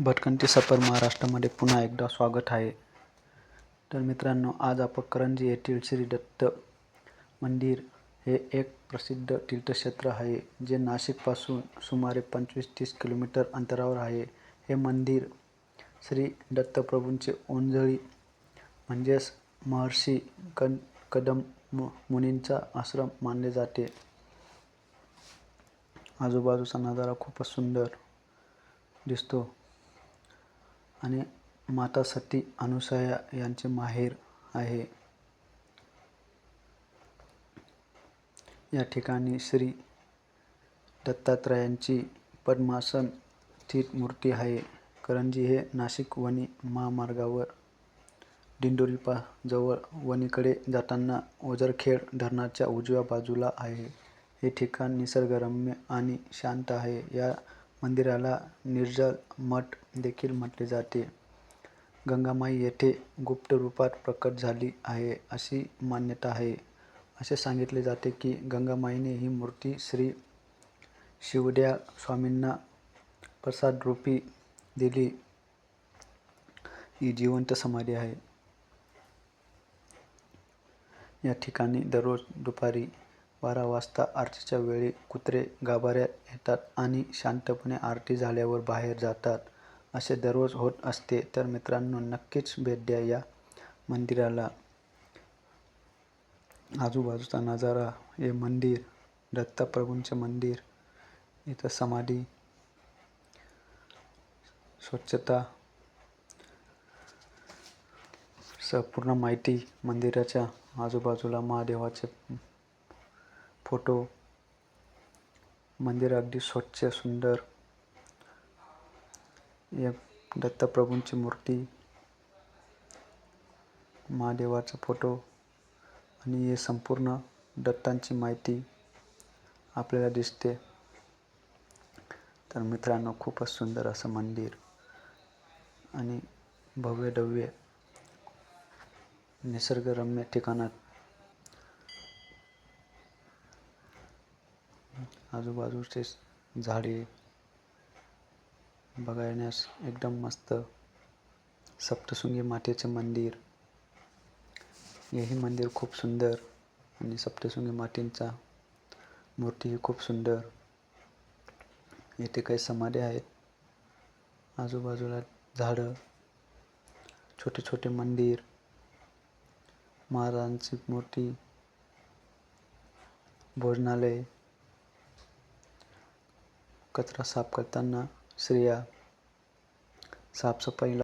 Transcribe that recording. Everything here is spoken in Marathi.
भटकंती सफर महाराष्ट्रामध्ये पुन्हा एकदा स्वागत आहे. तर मित्रांनो आज आपण करंजी येथील श्री दत्त मंदिर हे एक प्रसिद्ध तीर्थक्षेत्र आहे जे नाशिकपासून सुमारे पंचवीस तीस किलोमीटर अंतरावर आहे. हे मंदिर श्री दत्तप्रभूंचे ओंजळी म्हणजेच महर्षी कन कदम मु मुनींचा आश्रम मानले जाते. आजूबाजूचा नजारा खूपच सुंदर दिसतो. आणि माता सती अनुसया यांचे माहेर आहे. या ठिकाणी श्री दत्तात्रयांची पद्मासन स्थित मूर्ती आहे. करंजी हे नाशिक वणी महामार्गावर दिंडोरीपा जवळ वणीकडे जाताना ओझरखेड धरणाच्या उजव्या बाजूला आहे. हे ठिकाण निसर्गरम्य आणि शांत आहे. या मंदिराला निर्जल मठ देखील म्हटले जाते. गंगामाई येथे गुप्त रूपात प्रकट झाली आहे अशी मान्यता आहे. असे सांगितले जाते की गंगामाईने ही मूर्ती श्री शिवड्या स्वामींना प्रसादरूपी दिली. ही जिवंत समाधी आहे. या ठिकाणी दररोज दुपारी बारा वाजता आरतीच्या वेळी कुत्रे गाभाऱ्यात येतात आणि शांतपणे आरती झाल्यावर बाहेर जातात. असे दररोज होत असते तर मित्रांनो नक्कीच भेट द्या या मंदिराला. आजूबाजूचा नजारा हे मंदिर दत्तप्रभूंचे मंदिर इथं समाधी स्वच्छता संपूर्ण माहिती मंदिराच्या आजूबाजूला महादेवाचे फोटो मंदिर अगदी स्वच्छ सुंदर. या दत्तप्रभूंची मूर्ती महादेवाचा फोटो आणि हे संपूर्ण दत्तांची माहिती आपल्याला दिसते. तर मित्रांनो खूपच सुंदर असं मंदिर आणि भव्य दव्य निसर्गरम्य ठिकाणात आजूबाजूचे झाडे बघण्यास एकदम मस्त. सप्तशृंगी मातेचे मंदिर. हेही मंदिर खूप सुंदर आणि सप्तशृंगी मातेंचा मूर्तीही खूप सुंदर. येथे काही समाधी आहेत. आजूबाजूला झाडं छोटे छोटे मंदिर महाराजांची मूर्ती भोजनालय कचरा साफ करताना स्त्रिया साफसफाईला